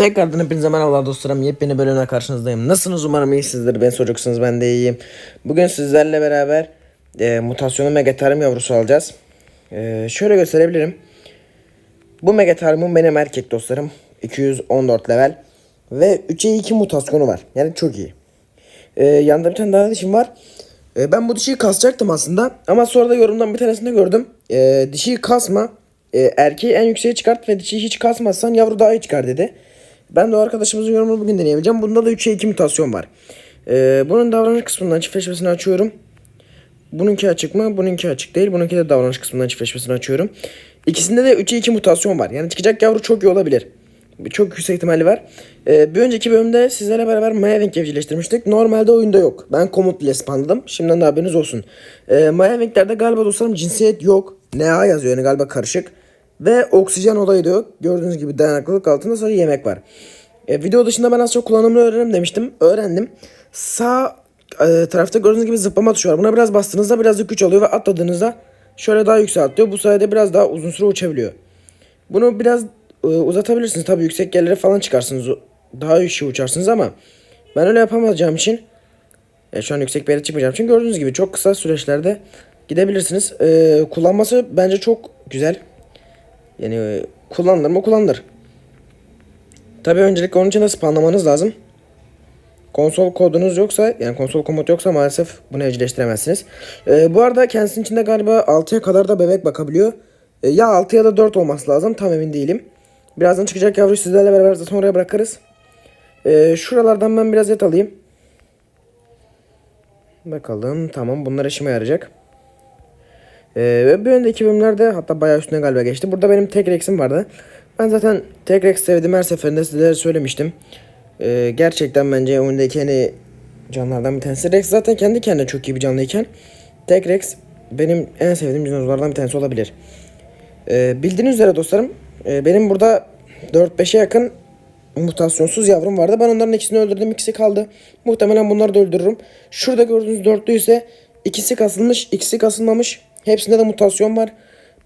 Tekrardan hepinize merhabalar dostlarım. Yepyeni bölümle karşınızdayım. Nasılsınız umarım iyisinizdir. Ben çocuksunuz ben de iyiyim. Bugün sizlerle beraber e, mutasyonu Megatarium yavrusu alacağız. E, şöyle gösterebilirim. Bu Megatarium'un benim erkek dostlarım. 214 level. Ve 3'e 2 mutasyonu var. Yani çok iyi. E, yanında bir tane daha dişim var. E, ben bu dişiyi kasacaktım aslında. Ama sonra da yorumdan bir tanesinde gördüm. E, dişiyi kasma. E, erkeği en yükseğe çıkart ve dişiyi hiç kasmazsan yavru daha iyi çıkar dedi. Ben de o arkadaşımızın yorumunu bugün deneyebileceğim. Bunda da 3'e 2 mutasyon var. E, bunun davranış kısmından çiftleşmesini açıyorum. Bununki açık mı? Bununki açık değil. Bununki de davranış kısmından çiftleşmesini açıyorum. İkisinde de 3'e 2 mutasyon var. Yani çıkacak yavru çok iyi olabilir. Çok yüksek ihtimali var. Ee, bir önceki bölümde sizlerle beraber Mayavink evcilleştirmiştik. Normalde oyunda yok. Ben komut ile spamladım. Şimdiden de haberiniz olsun. Ee, Mayavink'lerde galiba dostlarım cinsiyet yok. NA yazıyor yani galiba karışık. Ve oksijen olayı da yok. Gördüğünüz gibi dayanıklılık altında sadece yemek var. E, video dışında ben az çok kullanımını öğrenirim demiştim. Öğrendim. Sağ e, tarafta gördüğünüz gibi zıplama tuşu var. Buna biraz bastığınızda birazcık güç alıyor ve atladığınızda şöyle daha yükseltiyor. Bu sayede biraz daha uzun süre uçabiliyor. Bunu biraz e, uzatabilirsiniz. Tabii yüksek yerlere falan çıkarsınız. Daha yüksek uçarsınız ama ben öyle yapamayacağım için e, şu an yüksek bir yere çıkmayacağım için gördüğünüz gibi çok kısa süreçlerde gidebilirsiniz. E, kullanması bence çok güzel. Yani e, kullanılır mı kullanılır. Tabii öncelikle onun için de spamlamanız lazım. Konsol kodunuz yoksa yani konsol komut yoksa maalesef bunu evcilleştiremezsiniz. Ee, bu arada kendisinin içinde galiba 6'ya kadar da bebek bakabiliyor. Ee, ya 6 ya da 4 olması lazım tam emin değilim. Birazdan çıkacak yavruyu sizlerle beraber zaten oraya bırakırız. Ee, şuralardan ben biraz et alayım. Bakalım tamam bunlar işime yarayacak. Ee, ve bir önceki bölümlerde hatta bayağı üstüne galiba geçti. Burada benim tek Rex'im vardı. Ben zaten tek Rex sevdim her seferinde sizlere söylemiştim. Ee, gerçekten bence oyundaki hani canlılardan bir tanesi. Rex zaten kendi kendine çok iyi bir canlıyken tek Rex benim en sevdiğim dinozorlardan bir tanesi olabilir. Ee, bildiğiniz üzere dostlarım e, benim burada 4-5'e yakın mutasyonsuz yavrum vardı. Ben onların ikisini öldürdüm. ikisi kaldı. Muhtemelen bunları da öldürürüm. Şurada gördüğünüz dörtlü ise ikisi kasılmış, ikisi kasılmamış. Hepsinde de mutasyon var.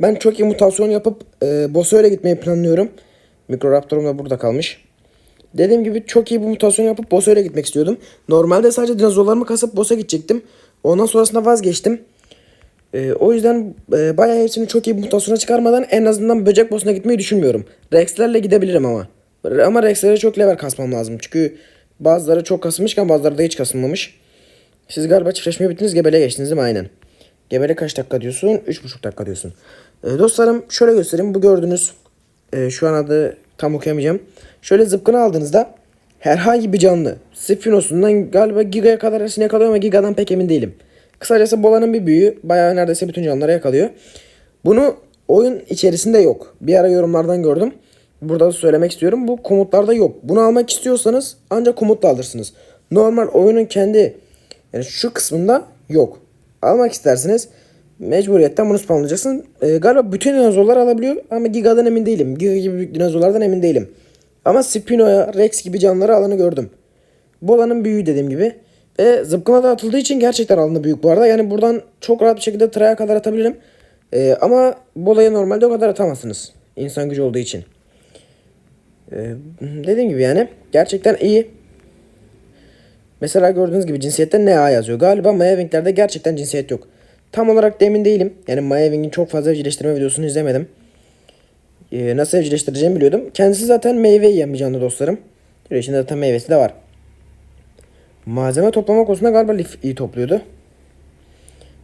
Ben çok iyi mutasyon yapıp e, boss'a öyle gitmeyi planlıyorum. Mikroraptorum da burada kalmış. Dediğim gibi çok iyi bir mutasyon yapıp boss'a öyle gitmek istiyordum. Normalde sadece dinozorlarımı kasıp boss'a gidecektim. Ondan sonrasında vazgeçtim. E, o yüzden e, bayağı hepsini çok iyi bir mutasyona çıkarmadan en azından böcek boss'una gitmeyi düşünmüyorum. Rex'lerle gidebilirim ama. Ama Rex'lere çok level kasmam lazım. Çünkü bazıları çok kasılmışken bazıları da hiç kasılmamış. Siz galiba çiftleşmeye bittiniz gebele geçtiniz değil mi? Aynen. Gebele kaç dakika diyorsun? 3,5 dakika diyorsun. E, dostlarım şöyle göstereyim. Bu gördüğünüz e, şu an adı tam okuyamayacağım. Şöyle zıpkını aldığınızda herhangi bir canlı Spinosundan galiba Giga'ya kadar arasını yakalıyor ama Giga'dan pek emin değilim. Kısacası Bola'nın bir büyüğü bayağı neredeyse bütün canlıları yakalıyor. Bunu oyun içerisinde yok. Bir ara yorumlardan gördüm. Burada da söylemek istiyorum. Bu komutlarda yok. Bunu almak istiyorsanız ancak komutla alırsınız. Normal oyunun kendi yani şu kısmında yok. Almak isterseniz mecburiyetten bunu spamlayacaksın. Ee, galiba bütün dinozorlar alabiliyor ama Giga'dan emin değilim. Giga gibi dinozorlardan emin değilim. Ama Spino'ya, Rex gibi canlıları alanı gördüm. Bola'nın büyüğü dediğim gibi. Ve zıpkına da atıldığı için gerçekten alanı büyük bu arada. Yani buradan çok rahat bir şekilde tıraya kadar atabilirim. Ee, ama Bola'ya normalde o kadar atamazsınız. İnsan gücü olduğu için. Ee, dediğim gibi yani gerçekten iyi. Mesela gördüğünüz gibi cinsiyette NA yazıyor. Galiba Mayavink'lerde gerçekten cinsiyet yok. Tam olarak da emin değilim. Yani Mayavink'in çok fazla evcilleştirme videosunu izlemedim. Ee, nasıl evcilleştireceğimi biliyordum. Kendisi zaten meyve yiyen bir canlı dostlarım. Şöyle içinde zaten meyvesi de var. Malzeme toplama konusunda galiba Lif iyi topluyordu.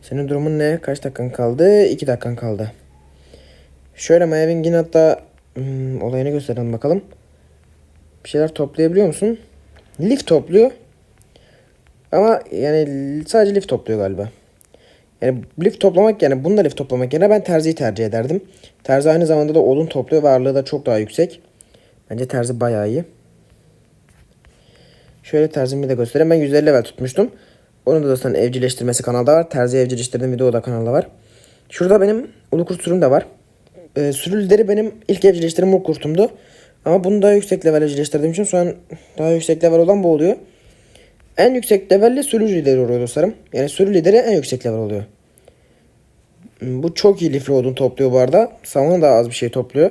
Senin durumun ne? Kaç dakikan kaldı? 2 dakikan kaldı. Şöyle Mayavink'in hatta hmm, olayını gösterelim bakalım. Bir şeyler toplayabiliyor musun? Lif topluyor. Ama yani sadece lif topluyor galiba. Yani lif toplamak yani bununla lif toplamak yerine ben terziyi tercih ederdim. Terzi aynı zamanda da odun topluyor ve ağırlığı da çok daha yüksek. Bence terzi bayağı iyi. Şöyle terzimi de göstereyim. Ben 150 level tutmuştum. Onun da zaten evcilleştirmesi kanalda var. Terzi evcilleştirdiğim video da kanalda var. Şurada benim ulu kurt sürüm de var. Ee, sürü lideri benim ilk evcilleştirdiğim ulu kurtumdu. Ama bunu daha yüksek level evcilleştirdiğim için şu an daha yüksek level olan bu oluyor. En yüksek levelli sürü lideri oluyor dostlarım. Yani sürü lideri en yüksek level oluyor. Hmm, Bu çok iyi lifli odun topluyor bu arada. Saman da az bir şey topluyor.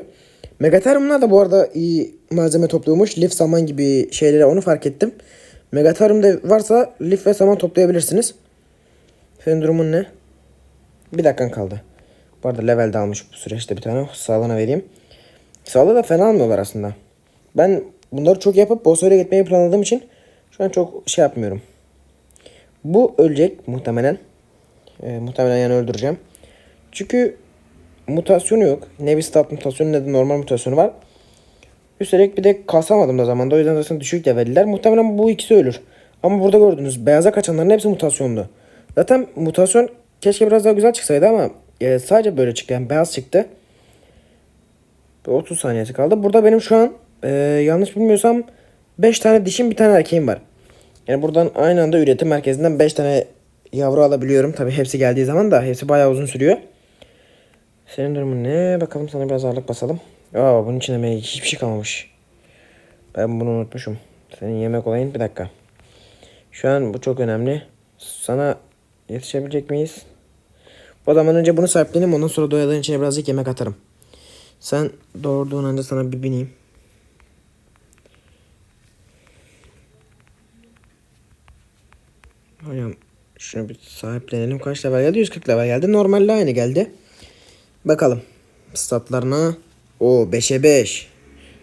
Megatherium'lar da bu arada iyi malzeme topluyormuş. Lif saman gibi şeylere onu fark ettim. Megatherium'da varsa lif ve saman toplayabilirsiniz. Senin durumun ne? Bir dakikan kaldı. Bu arada level de almış bu süreçte bir tane. Sağlığına vereyim. Sağlığı da fena almıyorlar aslında. Ben bunları çok yapıp boss'a gitmeyi planladığım için şu an çok şey yapmıyorum. Bu ölecek muhtemelen. Ee, muhtemelen yani öldüreceğim. Çünkü mutasyonu yok. Ne bir stat mutasyonu ne de normal mutasyonu var. Üstelik bir de kasamadım da zamanda. O yüzden zaten düşük levelliler. Muhtemelen bu ikisi ölür. Ama burada gördüğünüz beyaza kaçanların hepsi mutasyonlu. Zaten mutasyon keşke biraz daha güzel çıksaydı ama e, sadece böyle çıktı. Yani beyaz çıktı. 30 saniyesi kaldı. Burada benim şu an e, yanlış bilmiyorsam 5 tane dişim bir tane erkeğim var. Yani buradan aynı anda üretim merkezinden 5 tane yavru alabiliyorum. Tabi hepsi geldiği zaman da hepsi bayağı uzun sürüyor. Senin durumun ne? Bakalım sana biraz ağırlık basalım. Aa bunun içinde me- hiçbir şey kalmamış. Ben bunu unutmuşum. Senin yemek olayın bir dakika. Şu an bu çok önemli. Sana yetişebilecek miyiz? O zaman önce bunu sahipleneyim ondan sonra doyaların içine birazcık yemek atarım. Sen doğurduğun anda sana bir bineyim. Hocam şunu bir sahiplenelim. Kaç level geldi? 140 level geldi. Normalde aynı geldi. Bakalım. Statlarına. O 5'e 5.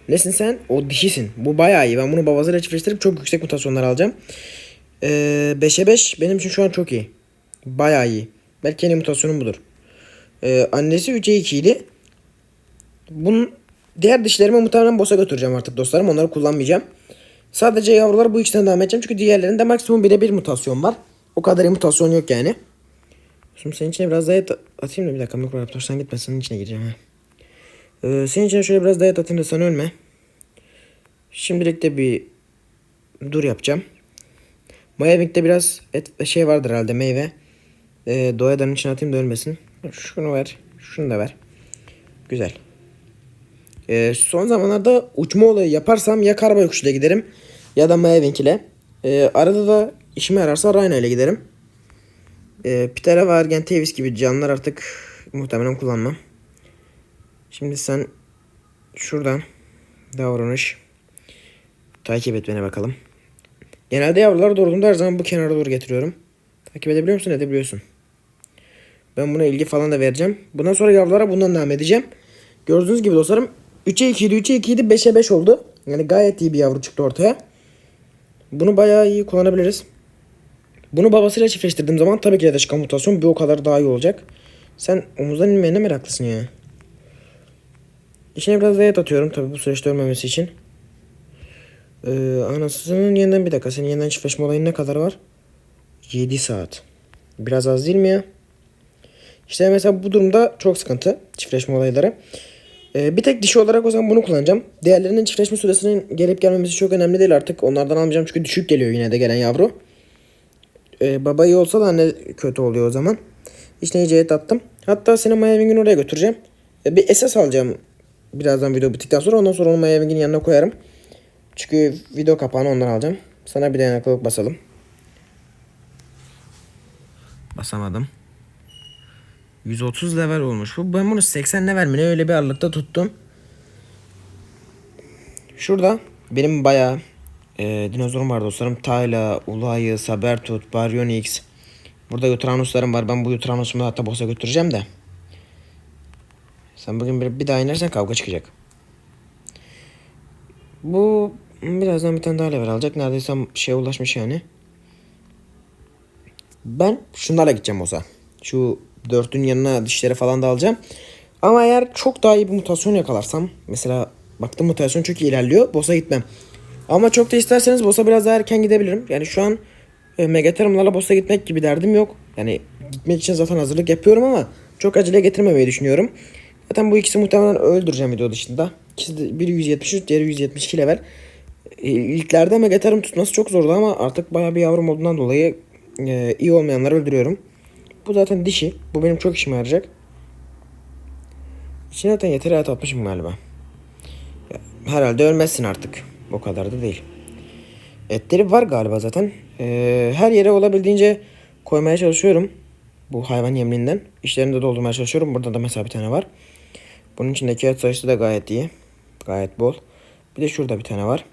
Nesin sen? O dişisin. Bu bayağı iyi. Ben bunu babasıyla çiftleştirip çok yüksek mutasyonlar alacağım. Ee, 5'e 5 benim için şu an çok iyi. Bayağı iyi. Belki en iyi mutasyonum budur. Ee, annesi 3'e 2 idi. Bunun diğer dişlerimi muhtemelen boss'a götüreceğim artık dostlarım. Onları kullanmayacağım. Sadece yavrular bu ikisinden devam edeceğim. Çünkü diğerlerinde maksimum bire bir mutasyon var. O kadar mutasyon yok yani. Şimdi senin içine biraz dayat atayım da bir dakika Mikroraptor sen gitme senin içine gireceğim ha. Ee, senin içine şöyle biraz dayat atayım da sen ölme. Şimdilik de bir dur yapacağım. Mayaving'de biraz et şey vardır herhalde meyve. Ee, doyadanın içine atayım da ölmesin. Şunu ver. Şunu da ver. Güzel. Ee, son zamanlarda uçma olayı yaparsam ya karma yokuşuyla giderim ya da Maevink ile. Ee, arada da işime yararsa Rhino ile giderim. Ee, Pitera ve Argentavis gibi canlar artık muhtemelen kullanmam. Şimdi sen şuradan davranış takip etmene bakalım. Genelde yavrular doğurduğunda her zaman bu kenara doğru getiriyorum. Takip edebiliyor musun? Edebiliyorsun. Ben buna ilgi falan da vereceğim. Bundan sonra yavrulara bundan devam edeceğim. Gördüğünüz gibi dostlarım 3'e 2 idi, 3'e 2 idi, 5'e 5 oldu. Yani gayet iyi bir yavru çıktı ortaya. Bunu bayağı iyi kullanabiliriz. Bunu babasıyla çiftleştirdiğim zaman tabii ki de çıkan mutasyon bir o kadar daha iyi olacak. Sen omuzdan inmeye ne meraklısın ya. İçine biraz dayat atıyorum tabii bu süreçte ölmemesi için. Ee, anasının yeniden bir dakika. Senin yeniden çiftleşme olayın ne kadar var? 7 saat. Biraz az değil mi ya? İşte mesela bu durumda çok sıkıntı çiftleşme olayları. Ee, bir tek dişi olarak o zaman bunu kullanacağım. Diğerlerinin çiftleşme süresinin gelip gelmemesi çok önemli değil artık. Onlardan almayacağım çünkü düşük geliyor yine de gelen yavru. Ee, baba iyi olsa da anne kötü oluyor o zaman. İşte iyice attım. Hatta seni Mayaving'in oraya götüreceğim. Ee, bir SS alacağım birazdan video bittikten sonra. Ondan sonra onu Mayaving'in yanına koyarım. Çünkü video kapağını ondan alacağım. Sana bir dayanıklılık basalım. Basamadım. 130 level olmuş bu. Ben bunu 80 level mi ne öyle bir ağırlıkta tuttum. Şurada benim bayağı e, dinozorum var dostlarım. Tayla, Ulay'ı, Sabertooth, Baryonyx. Burada Utranos'larım var. Ben bu Utranos'umu da hatta boss'a götüreceğim de. Sen bugün bir, bir daha inersen kavga çıkacak. Bu birazdan bir tane daha level alacak. Neredeyse şeye ulaşmış yani. Ben şunlarla gideceğim boss'a. Şu dörtün yanına dişleri falan da alacağım. Ama eğer çok daha iyi bir mutasyon yakalarsam mesela baktım mutasyon çok iyi ilerliyor. Boss'a gitmem. Ama çok da isterseniz boss'a biraz daha erken gidebilirim. Yani şu an e, Megaterum'larla boss'a gitmek gibi derdim yok. Yani gitmek için zaten hazırlık yapıyorum ama çok acele getirmemeyi düşünüyorum. Zaten bu ikisi muhtemelen öldüreceğim video dışında. İkisi de, biri 173, diğeri 172 level. E, ilklerde Megaterum tutması çok zordu ama artık bayağı bir yavrum olduğundan dolayı e, iyi olmayanları öldürüyorum. Bu zaten dişi. Bu benim çok işime yarayacak. İçine zaten yeteri hayat atmışım galiba. Ya, herhalde ölmezsin artık. O kadar da değil. Etleri var galiba zaten. Ee, her yere olabildiğince koymaya çalışıyorum. Bu hayvan yemliğinden. İşlerini de doldurmaya çalışıyorum. Burada da mesela bir tane var. Bunun içindeki et sayısı da gayet iyi. Gayet bol. Bir de şurada bir tane var.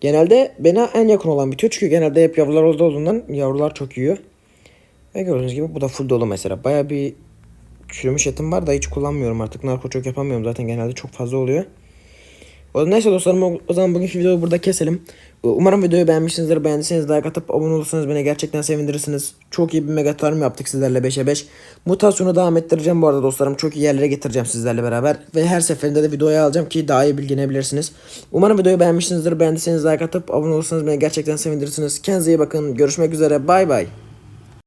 Genelde bana en yakın olan bitiyor. Çünkü genelde hep yavrular olduğundan yavrular çok yiyor. Ve gördüğünüz gibi bu da full dolu mesela. Baya bir çürümüş etim var da hiç kullanmıyorum artık. Narko çok yapamıyorum zaten genelde çok fazla oluyor. O neyse dostlarım o- zaman bugünkü videoyu burada keselim. Umarım videoyu beğenmişsinizdir. Beğendiyseniz like atıp abone olursanız beni gerçekten sevindirirsiniz. Çok iyi bir megatarım yaptık sizlerle 5'e 5. Mutasyonu devam ettireceğim bu arada dostlarım. Çok iyi yerlere getireceğim sizlerle beraber. Ve her seferinde de videoya alacağım ki daha iyi bilgilenebilirsiniz. Umarım videoyu beğenmişsinizdir. Beğendiyseniz like atıp abone olursanız beni gerçekten sevindirirsiniz. Kendinize iyi bakın. Görüşmek üzere. Bay bay.